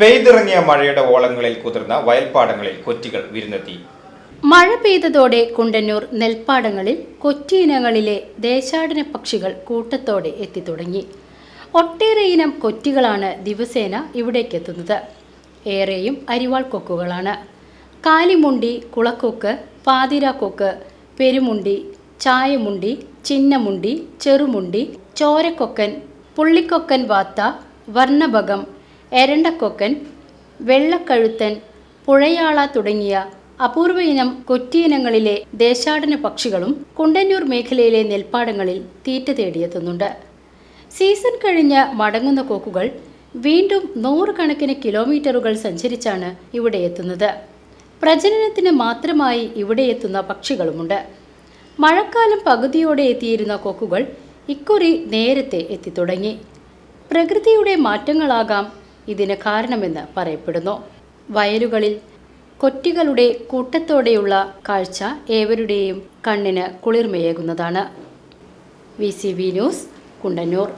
പെയ്തിറങ്ങിയ മഴയുടെ ഓളങ്ങളിൽ കുതിർന്ന വയൽപ്പാടങ്ങളിൽ കൊറ്റികൾ വിരുന്നെത്തി. മഴ പെയ്തതോടെ കുണ്ടന്നൂർ നെൽപ്പാടങ്ങളിൽ കൊറ്റിയിനങ്ങളിലെ ദേശാടന പക്ഷികൾ കൂട്ടത്തോടെ എത്തിത്തുടങ്ങി ഒട്ടേറെ ഇനം കൊറ്റികളാണ് ദിവസേന ഇവിടേക്ക് എത്തുന്നത്. ഏറെയും അരിവാൾ കൊക്കുകളാണ്. കാലിമുണ്ടി കുളക്കൊക്ക് പാതിരാക്കൊക്ക് പെരുമുണ്ടി ചായമുണ്ടി ചിന്നമുണ്ടി ചെറുമുണ്ടി ചോരക്കൊക്കൻ പുള്ളിക്കൊക്കൻ വാത്ത വർണഭകം എരണ്ടക്കൊക്കൻ വെള്ളക്കഴുത്തൻ പുഴയാള തുടങ്ങിയ അപൂർവ ഇനം കൊറ്റിയിനങ്ങളിലെ ദേശാടന പക്ഷികളും കുണ്ടന്നൂർ മേഖലയിലെ നെൽപ്പാടങ്ങളിൽ തീറ്റ തേടിയെത്തുന്നുണ്ട്. സീസൺ കഴിഞ്ഞ് മടങ്ങുന്ന കൊക്കുകൾ വീണ്ടും നൂറുകണക്കിന് കിലോമീറ്ററുകൾ സഞ്ചരിച്ചാണ് ഇവിടെ എത്തുന്നത്. പ്രജനനത്തിന് മാത്രമായി ഇവിടെ എത്തുന്ന പക്ഷികളുമുണ്ട്. മഴക്കാലം പകുതിയോടെ എത്തിയിരുന്ന കൊക്കുകൾ ഇക്കുറി നേരത്തെ എത്തിത്തുടങ്ങി. പ്രകൃതിയുടെ മാറ്റങ്ങളാകാം ഇതിന് കാരണമെന്ന് പറയപ്പെടുന്നു. വയലുകളിൽ കൊറ്റികളുടെ കൂട്ടത്തോടെയുള്ള കാഴ്ച ഏവരുടെയും കണ്ണിന് കുളിർമയേകുന്നതാണ്. V news Kundannoor.